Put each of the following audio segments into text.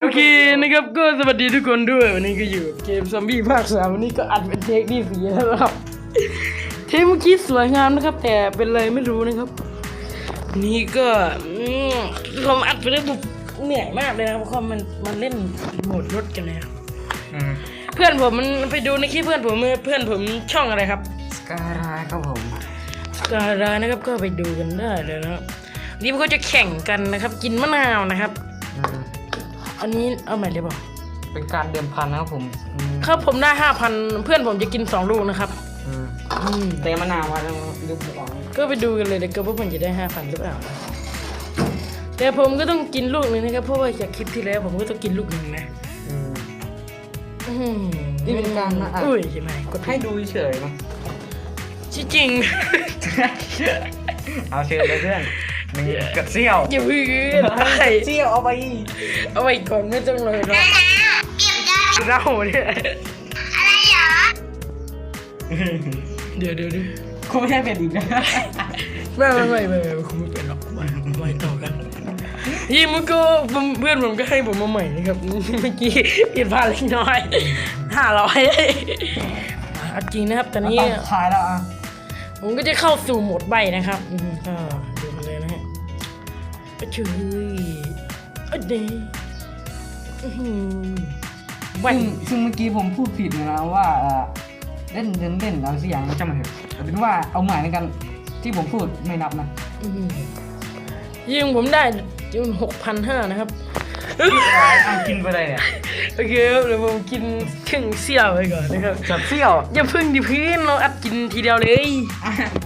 โอเคนะครับก็สวัสดีทุกคนด้วยวันนี้ก็อยู่กับเกมซอมบี้ภาคสามวันนี้ก็อัดเป็นเทคที่สี่แล้วนะครับเทคเมื่อกี้สวยงามนะครับ แต่เป็นอะไรไม่รู้นะครับ นี่ก็อืมเราอัดไปได้แบบเหนื่อยมากเลยนะครับเพราะมันมันเล่นโหมดรถกันเลยครับอืมเพื่อนผมมันไปดูในคลิปเพื่อนผมเพื่อนผมช่องอะไรครับสกายไลน์ครับผมการานะครับก็ไปดูกันได้เลยนะครับวันนี่มันก็จะแข่งกันนะครับ กินมะนาวนะครับอืม อันนี้เอาใหม่เลยเปล่าเป็นการเดิมพันนะครับผมอืมครับผมได้ห้าพันเพื่อนผมจะกินสองลูกนะครับอืมอืมเตะมะนาวมาแล้วยุบออกก็ไปดูกันเลยเดี๋ยวก็ว่าผมจะได้ห้าพันหรือเปล่าแต่ผมก็ต้องกินลูกหนึ่งนะครับเพราะว่าจากคลิปที่แล้วผมก็ต้องกินลูกหนึ่งนะอืม อื้อหือนี่เป็นการมาอัด อุ้ยใช่ไหมกดให้ดูเฉยๆนะที่จริง เอาเชิญเลยเพื่อน หนึ่งกัดเซี่ยวอย่าเพึ่งเซี่ยวเอาไปเอาไว้ก่อนไม่ต้องเลยหรอกเราเนี่ยเดี๋ยวเดี๋ยวเดี๋ยวกูไม่ใช่เป็ดอีกนะไม่ไม่ไม่ไม่ไม่คุณไม่เป็นหรอกไม่ไม่ต่อกันยี่มันก็เพื่อนผมก็ให้ผมมาใหม่นะครับเมื่อกี้ผิดพลาดเล็กน้อยห้าร้อยเอาจริงนะครับตอนนี้ขายแล้วอะผมก็จะเข้าสู่โหมดใบนะครับอืมก็ อะเฉยอะเดอื้อหือใบซึ่งซึ่งเมื่อกี้ผมพูดผิดนะว่าเอ่อเล่นเล่นเล่นอะไรสักอย่างจำไม่ได้เอาเป็นว่าเอาหมายในกันที่ผมพูดไม่นับนะอื้อหือยิงผมได้จนหกพันห้านะครับ อะกินไปเลยเนี่ยโอเคครับเดี๋ยวผมกินครึ่งเสี่ยวไปก่อนนะครับจับเซี่ยวอย่าพึ่งดิพื้นเราอัดกินทีเดียวเลย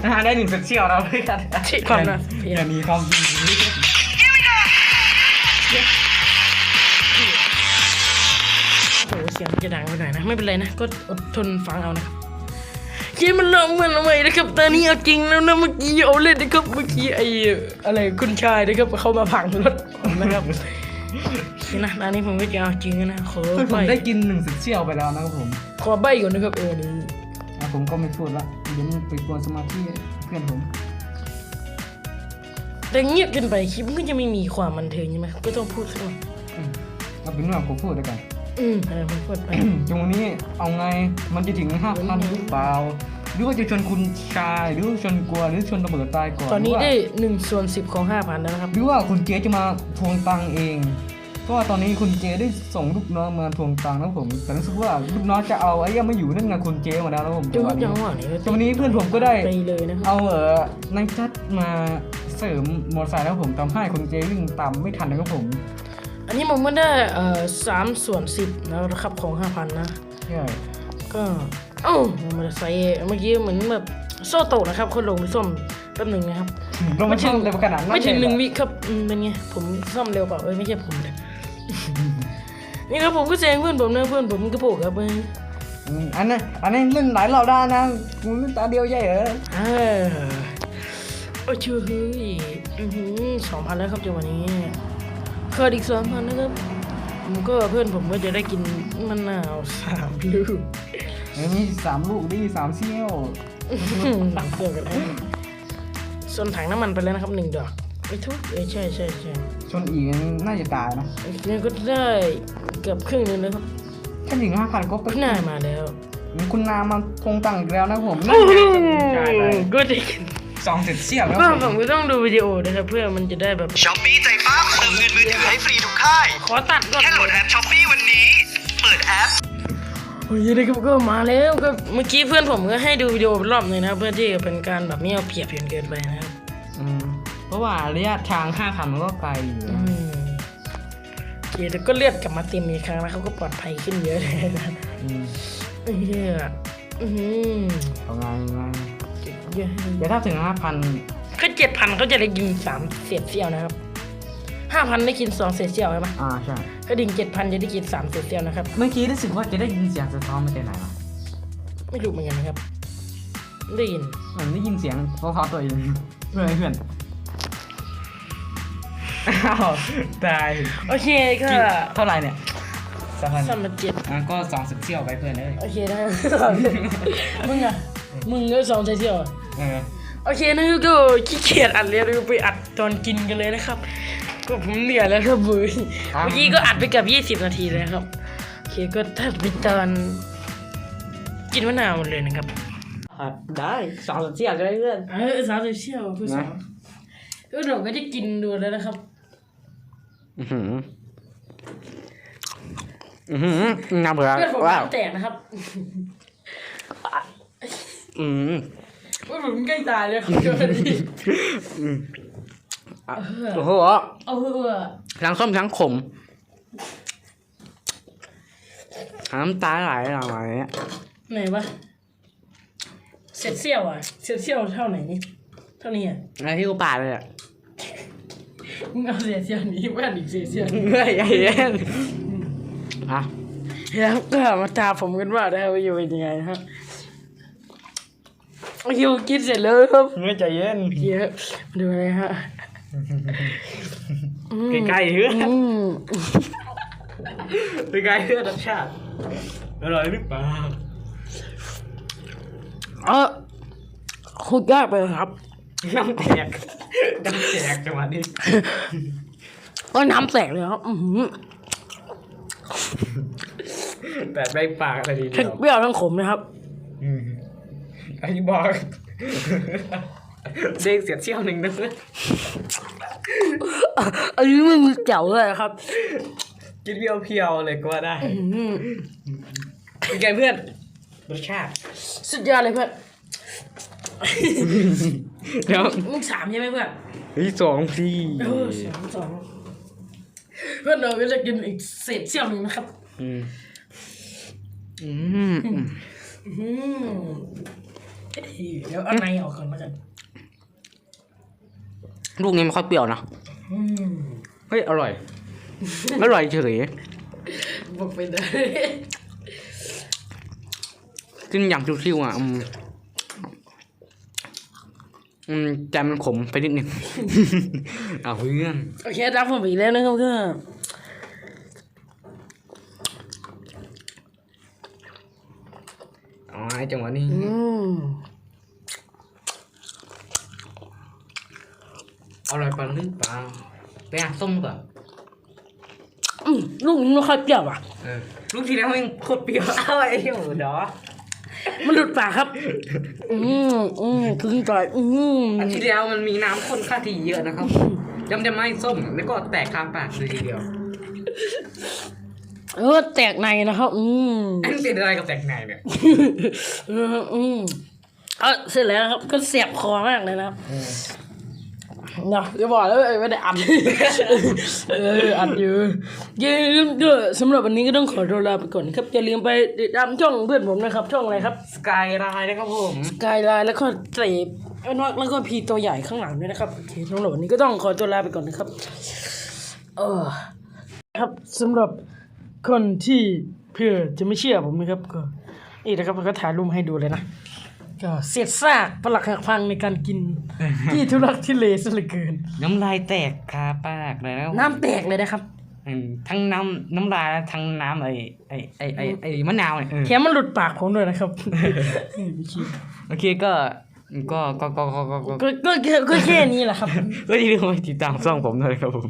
อะได้หนึ่งเซตเซี่ยวเราด้วยกัน ที่ความน่าเสียอย่ามีความจริง สียงมันจะดังไปหน่อยนะ ไม่เป็นไรนะ ก็อดทนฟังเอานะครับเกมมันเริ่มมันใหม่นะครับตอนนี้เอาจริงแล้วนะเมื่อกี้เอาเล่นนะครับเมื่อกี้ไอ้อะไรคุณชายนะครับเขามาพังรถผมนะครับนี่นะตอนนี้ผมก็จะเอาจริงนะขอคือผใบมได้กินหนึ่งเซตเซี่ยวไปแล้วนะครับผมขอใบก่อนนะครับเออนี่อะผมก็ไม่พูดละเดี๋ยวมันไปกวนสมาธิเพื่อนผมแต่เงียบเกินไปคลิปมันก็จะไม่มีความบันเทิงใช่ไหมก็ต้องพูดสักหน่อยอืมเอาเป็นว่าผมพูดแล้วกัน อืมเออผมพูดไปตรงนี้เอาไงมันจะถึงห้าพันหรือเปล่า หรือว่าจะชวนคุณชายหรือว่าชวนกลัวหรือชวนระเบิดตายก่อนตอนนี้หรืว่าได้หนึ่งส่วนสิบของห้าพันแล้วนะครับหรือว่าคุณเจจะมาทวงตังค์เองเพราะว่าตอนนี้คุณเจได้ส่งลูกน้องมาทวงตังค์นะครับผมแต่รู้สึกว่าลูกน้องจะเอาไอ้ยังไม่อยู่นั่นไงคุณเจมาแล้วนะครับผมจังหจัวะงจังหหวะวะนี้นี้จังหวะนี้เพื่อนผมก็ได้ ไปเลยนะครับ เอาเออในจัดมาเสริมมอเตอร์ไซค์แล้วผมทำให้คุณเจวิ่งตามไม่ทันนะครับผม อันนี้ผมก็ได้เอ่อสามส่วนสิบนะครับของห้าพันนะ ใช่ก็เอ้ามันใส่เมื่อกี้เหมือนแบบโซ่โตกนะครับ คนลงไปซ่อมแป๊บหนึ่งนะครับเราไม่ถึงเลยขนาดนั้นไม่ถึงหนึ่งเลยวิครับอืมเป็นไงผมซ่อมเร็วเปล่าเอ้ยไม่ใช่ผมเลยนี่ครับผมก็แซงเพื่อนผมนะเพื่อนผมก็โผล่ครับเอออืมอันนั้นอันนี้เล่นหลายรอบได้นะคุณเล่นตาเดียวใหญ่เหรออ่าโอ้ชื่อเฮ้ยสองพันแล้วครับจังหวะนี้ เคิร์ดอีกสองพันนะครับ ผมก็เพื่อนผมก็จะได้กินมะนาวสามลูกเออมีสามลูกดีสามเซี่ยวตักเพื่อนกันให้ส่วนถังน้ำมันไปแล้วนะครับหนึ่งดอกไม่ทุกเอ้ยใช่ใช่ใช่ชนอีกน่าจะตายนะอีกนี่ก็ได้เกือบครึ่งหนึงนะครับแค่ถึงห้าพันก็ไปหน้ามาแล้ว คุณนามาทวงตังค์อีกแล้วนะผมโอ้โหใช่เลยก็ได้กินสองเสร็จเซี่ยวแล้วก็ผผมมก็ต้องดูวิดีโอนะครับเพื่อมันจะได้แบบช้อปปี้ ถือให้ฟรีทุกค่าย ขอตัดก่อนแค่โหลดแอปช้อปปี้วันนี้ เปิดแอปโอ้ยนะครับก็มาแล้วก็เมื่อกี้เพื่อนผมก็ให้ดูวิดีโอรอบหนึงนะเพื่อที่จะเป็นการแบบไม่เอาเปรียบจนเกินไปนะครับอืมเพราะว่าระยะทางห้าพันมันก็ไกลอยู่อืนะมโอเคแต่ก็เลือดกลับมาเต็มอีกครั้งแล้วเขาก็ปลอดภัยขึ้นเยอะเลยนะอืมเฮ้ยอืมเอาไงไงเยอะเดี๋ยวถ้าถึงห้าพันก็เจ็ดพันเขาจะได้กินสามเศษเสี้ยวนะครับ ห้าพันได้กินสองเศษเสี้ยวใช่ไหมอ่าใช่ก็ดิ่งเจ็ดพันจะได้กินสามเศษเสี้ยวนะครับ เมื่อกี้รู้สึกว่าจะได้ยินเสียงสะท้อนมาจากไหนวะไม่รู้เหมือนกันนะครับ ได้ยินเหมือนได้ยินเสียงเพราะๆตัวเองเพื่อนเพื่อนอ้าวตายโอเคก็เท่าไหร่เนี่ยสามพันสามพันเจ็ดอะก็สองสิบเซี่ยวไปเพื่อนเลยโอเคนะมึงอะมึงก็สองเศษเสี้ยวอะเออโอเคนะก็ขี้เกียจอัดเลยเราไปอัดตอนกินกันเลยนะครับ ก็ผมเหนื่อยแล้วครับเว้ยเมื่อกี้ก็อัดไปเกับยี่สิบนาทีเลยครับโอเคก็ถ้าเป็นตอนกินมะนาวหมดเลยนะครับได้สองสามเที่ยวจะได้เพื่อนเออสาวเชี่ยวผู้สาวก็เราก็จะกินดูแล้วนะครับ อือหืออือหือน้ำเผือกเพื่อนผมว้าวน้ำแตกนะครับอืม เพื่อนผมใกล้ตายเลยครับเดี๋ยวนี้ โอ้โหเอาเถอะทั้งส้มทั้งขมน้ำตาไหลอะไรเนี่ยไหนวะเศษเซี่ยวอะเศษเซี่ยวเท่าไหนนี่เท่านี้อะอะไรที่กูปาดเลยอะมึงเอาเศษเซี่ยวนี้แว่นอีกเศษเซี่ยวเฮ้ยไอ้เย็นอะแล้วก็มาตามผมกันว่าได้ว่าอยู่เป็นยังไงนะครับคิวกินเสร็จแล้วครับไม่ใจเย็นเยอะดูเลยฮะ ใกล้ๆเพื่อนอืมใกล้ๆเพื่อนรสชาติอร่อยหรือเปล่าเออคุดยากไปครับน้ำแตกน้ำแตกจังหวะนี้ก็น้ำแตกเลยครับอือหือแต่ไม่ปากอะไรดีเดีทั้งยวเปรี้ยวทั้งขมนะครับอืมอันนี้บอกเด้งเสียเชี่ยวหนึ่งนะเพื่อน อันนี้ไม่มีเจ๋วเลยครับ กินเพียวๆเลยก็ว่าได้อืมเป็นไงเพื่อนรสชาติสุดยอดเลยเพื่อนเดี๋ยวมึงสามใช่ไหมเพื่อนเฮ้ยสองพี่เออสองสองเพื่อนเราก็จะกินอีกเศษเสี้ยวหนึ่งนะครับ อืมอืมอืมเอ้ยเดี๋ยวเอาในออกก่อนแล้วกัน ลูกนี้ไม่ค่อยเปรี้ยวนะอืมเฮ้ยอร่อย อร่อยเฉยบอกไปเลยกินอย่างชิวๆอะอืมอืมใจมันขมไปนิดนึง เอาเพื่อนโอเครับผมอีกแล้วนะครับก็เอาไอ้จังหวะนี้ อืม อร่อยปะหรือเปล่าไปอะส้มก่อนอืมลูกนี้ไม่ค่อยเปรี้ยวอะ เออลูกที่แล้วมันโคตรเปรี้ยวเอาไอ้เหี้ยเดี๋ยวมันหลุดปากครับ อืมอืมถึงจ่อยอืมอันที่แล้วมันมีน้ำข้นค่าที่เยอะนะครับยำจะไม่ส้มแล้วก็แตกคางปากเลยทีเดียว เออแตกในนะครับ อืมอันเป็นอะไรกับแตกในเนี่ยเอออืมเออเสร็จแล้วนะครับก็เสียบคอมากเลยนะครับ เนาะจะบอกแล้วเอ้ยไม่ได้อัดเอออัดอยู่อย่าลืมด้วยสำหรับวันนี้ก็ต้องขอตัวลาไปก่อนนะครับอย่าลืมไปติดตามช่องเพื่อนผมนะครับ ช่องอะไรครับสกายไลน์นะครับผมกายไลน์แล้วก็เสพอันวักแล้วก็พีตัวใหญ่ข้างหลังด้วยนะครับโอเคสำหรับวันนี้ก็ต้องขอตัวลาไปก่อนนะครับเออครับสำหรับคนที่เพื่อจะไม่เชื่อผมนะครับก็นี่นะครับผมก็ถ่ายรูปให้ดูเลยนะ ก็เศษซากปลักหักพังในการกิน ที่ทุรักที่เลซะเหลือเกิน น้ำลายแตกคาปากเลยนะครับน้ำแตกเลยนะครับอืมทั้งน้ำน้ำลายและทั้งน้ำไอ้ไอ้ไอ้ไอ้ไอ้มะนาวเนี่ยเออ แค่มันหลุดปากผมด้วยนะครับ ไม่คิดโอเคก็ก็ก็ก็ก็ก็ก็ก็ก็ก็ก็แค่นี้แหละครับ ก็อย่าลืมไปติดตามช่องผมด้วยครับผม